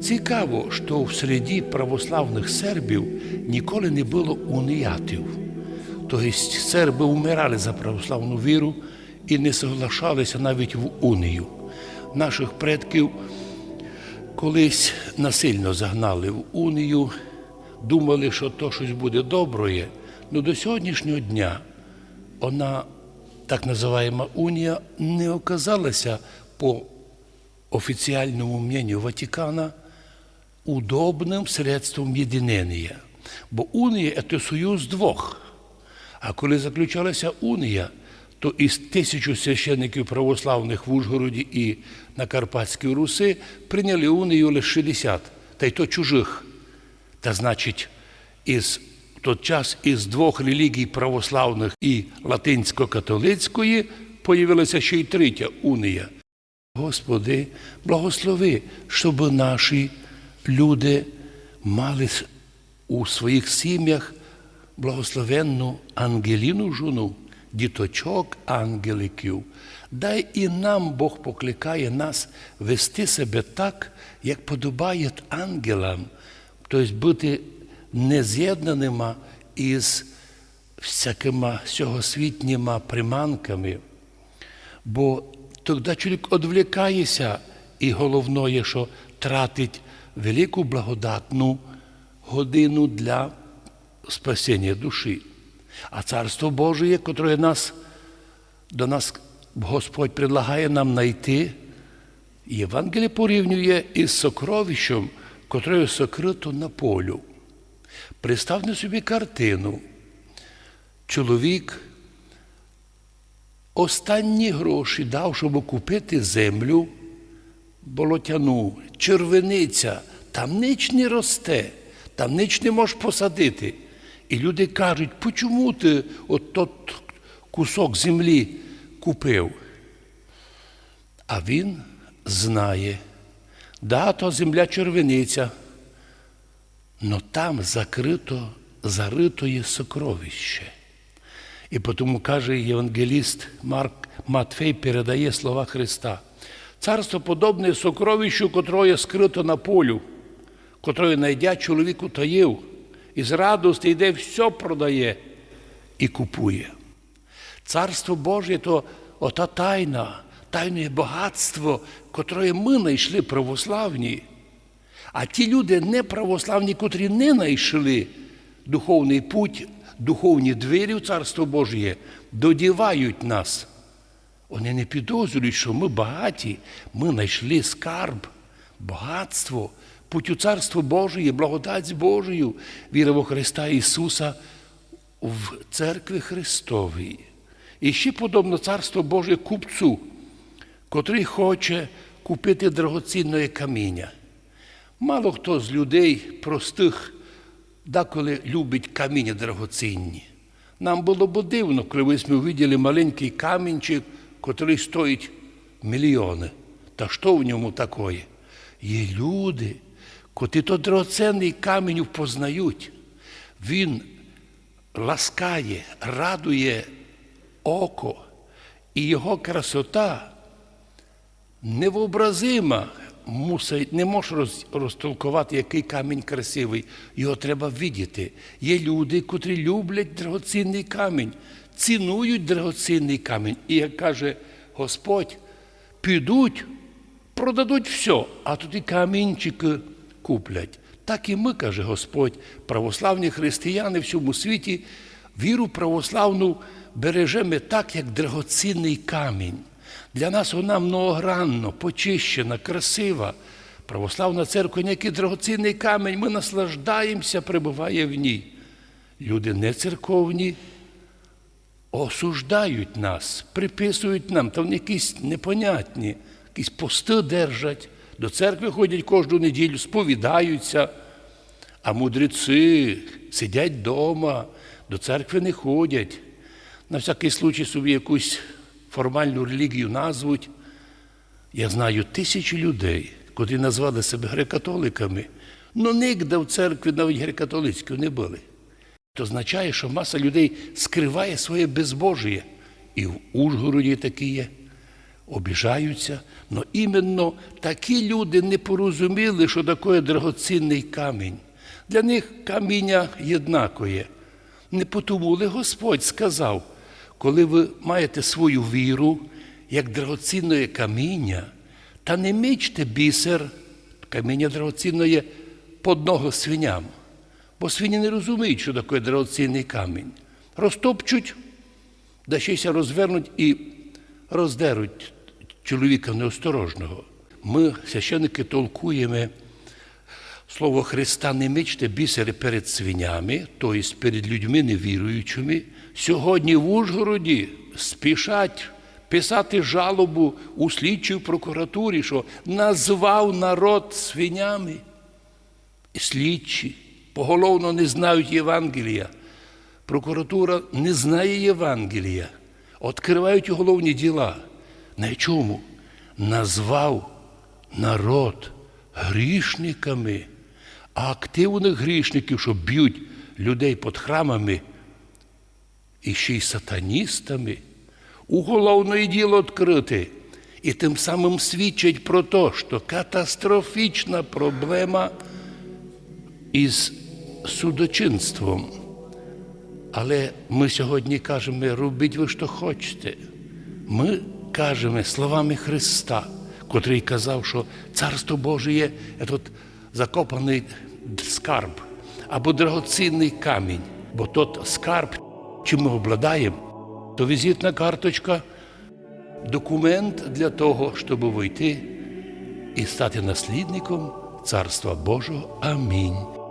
Цікаво, що в середі православних сербів ніколи не було уніятів. Тобто серби вмирали за православну віру і не соглашалися навіть в унію. Наших предків колись насильно загнали в унію, думали, що то щось буде доброє. Ну до сьогоднішнього дня вона, так називаємо унія, не оказалася по официальному мнению Ватикана удобним средством єдинення. Бо унія це союз двох. А коли заключалася унія, то із тисячу священників православних в Ужгороді і на Карпатській Руси прийняли унію лише 60, та й то чужих. Та значить, із в час із двох релігій православних і латинсько-католицької появилася ще й третя унія. Господи, благослови, щоб наші люди мали у своїх сім'ях благословенну ангеліну жону, діточок ангеликів. Дай і нам Бог покликає нас вести себе так, як подобає ангелам, тобто бути нез'єднаними із всякими сьогосвітніми приманками. Бо тоді чоловік відвлікається, і головне, що тратить велику благодатну годину для спасіння душі. А Царство Боже, яке нас, до нас Господь предлагає нам знайти, Євангеліє порівнює із сокровищем, котре сокрито на полю. Представте собі картину. Чоловік останні гроші дав, щоб купити землю болотяну, червениця, там ніч не росте, там ніч не можеш посадити. І люди кажуть, чому ти от тот кусок землі купив? А він знає, да, то земля червениця, но там закрито, зарито є сокровище. І тому каже євангеліст Марк Матфей передає слова Христа. Царство подобне сокровищу, котроє скрито на полю, котроє найдя чоловіку таїв, і з радості йде, все продає і купує. Царство Боже то ота тайна, тайне багатство, котре ми знайшли православні. А ті люди неправославні, котрі не знайшли духовний путь, духовні двері в Царство Божє, додівають нас. Вони не підозрюють, що ми багаті, ми знайшли скарб, багатство, путь у Царство Божє, благодать Божою, віра во Христа Ісуса в церкві Христовій. І ще подобно Царство Боже купцю, котрий хоче купити дорогоцінне каміння. Мало хто з людей простих деколи любить каміння дорогоцінні. Нам було б дивно, коли ми виділи маленький камінчик, котрий стоїть мільйони. Та що в ньому такое? Є люди, котрі то дорогоцінний камінь впознають. Він ласкає, радує око, і його красота невообразима. Мусить, не можеш роз, розтолкувати, який камінь красивий. Його треба видіти. Є люди, котрі люблять драгоцінний камінь, цінують драгоцінний камінь. І як каже Господь, підуть, продадуть все, а тут і камінчики куплять. Так і ми, каже Господь, православні християни в всьому світі, віру православну бережемо так, як драгоцінний камінь. Для нас вона многогранно, почищена, красива. Православна церква, який драгоцінний камінь, ми наслаждаємося, перебуває в ній. Люди не церковні осуждають нас, приписують нам, та вони якісь непонятні, якісь пости держать, до церкви ходять кожну неділю, сповідаються, а мудреці сидять вдома, до церкви не ходять. На всякий случай собі якусь формальну релігію назвуть. Я знаю тисячі людей, котрі назвали себе греко-католиками, але нігде в церкві навіть греко-католицької не були. Це означає, що маса людей скриває своє безбожіє. І в Ужгороді такі є, обіжаються. Но іменно такі люди не порозуміли, що таке драгоцінний камінь. Для них каміння єднакоє. Не потомули Господь сказав, коли ви маєте свою віру, як драгоцінне каміння, та не мічте бісер, каміння драгоцінне под ноги свиням. Бо свині не розуміють, що таке драгоцінний камінь. Розтопчуть, да ще розвернуть і роздеруть чоловіка неосторожного. Ми, священники, толкуємо слово Христа не мичте бісери перед свинями, тобто перед людьми невіруючими. Сьогодні в Ужгороді спішать писати жалобу у слідчій прокуратурі, що назвав народ свинями. Слідчі поголовно не знають Євангелія. Прокуратура не знає Євангелія. Відкривають уголовні діла. На чому? Назвав народ грішниками, а активних грішників, що б'ють людей під храмами, і ще й сатаністами, уголовне діло відкрите. І тим самим свідчить про те, що катастрофічна проблема із судочинством. Але ми сьогодні кажемо, робіть ви, що хочете. Ми кажемо словами Христа, котрий казав, що Царство Боже є тут закопаний скарб або драгоцінний камінь. Бо тот скарб, чим ми обладаємо, то візитна карточка, документ для того, щоб вийти і стати наслідником Царства Божого. Амінь.